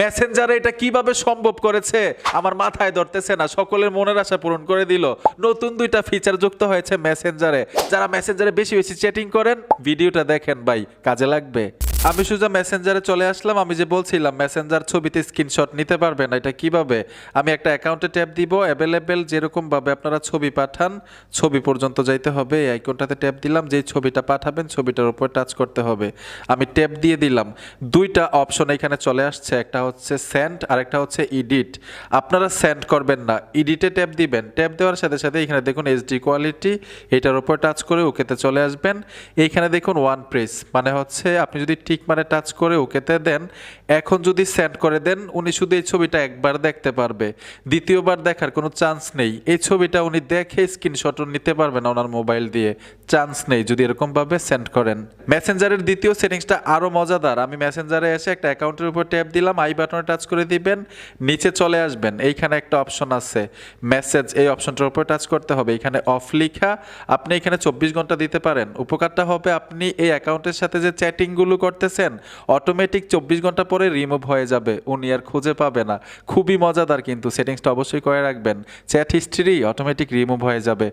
মেসেঞ্জারে এটা কীভাবে সম্ভব করেছে? আমার মাথায় ধরতেছে না, সকলের মনের আশা পূরণ করে দিল। নতুন দুইটা ফিচার যুক্ত হয়েছে মেসেঞ্জারে যারা মেসেঞ্জারে বেশি বেশি চ্যাটিং করেন, ভিডিওটা দেখেন ভাই, কাজে লাগবে। আমি সোজা মেসেঞ্জারে চলে আসলাম। আমি যে বলছিলাম মেসেঞ্জার ছবিতে স্ক্রিনশট নিতে পারবেন, এটা কীভাবে? আমি একটা অ্যাকাউন্টে ট্যাপ দিব অ্যাভেলেবেল যেরকম ভাবে আপনারা ছবি পাঠান, ছবি পর্যন্ত যাইতে হবে। এই আইকনটাতে ট্যাপ দিলাম, যেই ছবিটা পাঠাবেন, ছবিটার উপর টাচ করতে হবে। আমি ট্যাপ দিয়ে দিলাম। দুইটা অপশন এখানে চলে আসছে, একটা হচ্ছে সেন্ড আর একটা হচ্ছে ইডিট আপনারা সেন্ড করবেন না ইডিটে ট্যাপ দিবেন। ট্যাপ দেওয়ার সাথে সাথে এখানে দেখুন এইচডি কোয়ালিটি এটার উপর টাচ করে ওকেতে চলে আসবেন। এইখানে দেখুন ওয়ান প্রেস মানে হচ্ছে আপনি যদি ঠিক মানে টাচ করে ওকেতে দেন। এখন যদি সেন্ড করে দেন, উনি শুধু এই ছবিটা একবার দেখতে পারবে। দ্বিতীয়বার দেখার কোনো চান্স নেই। এই ছবিটা উনি দেখে স্ক্রিনশটও নিতে পারবে না ওনার মোবাইল দিয়ে। চান্স নেই যদি এরকমভাবে সেন্ড করেন। মেসেঞ্জারের দ্বিতীয় সেটিংসটা আরও মজাদার। আমি মেসেঞ্জারে এসে একটা অ্যাকাউন্টের উপর ট্যাপ দিলাম, আই বাটনে টাচ করে দিবেন, নিচে চলে আসবেন। এইখানে একটা অপশন আছে। মেসেজ এই অপশনটার উপর টাচ করতে হবে। এখানে অফ লিখা। আপনি এখানে চব্বিশ ঘণ্টা দিতে পারেন। উপকারটা হবে আপনি এই অ্যাকাউন্টের সাথে যে চ্যাটিংগুলো করতেছেন। অটোমেটিক চব্বিশ ঘণ্টা পরে রিমুভ হয়ে যাবে। উনি আর খুঁজে পাবে না। খুবই মজাদার কিন্তু। সেটিংসটা অবশ্যই করে রাখবেন। চ্যাট হিস্ট্রি অটোমেটিক রিমুভ হয়ে যাবে।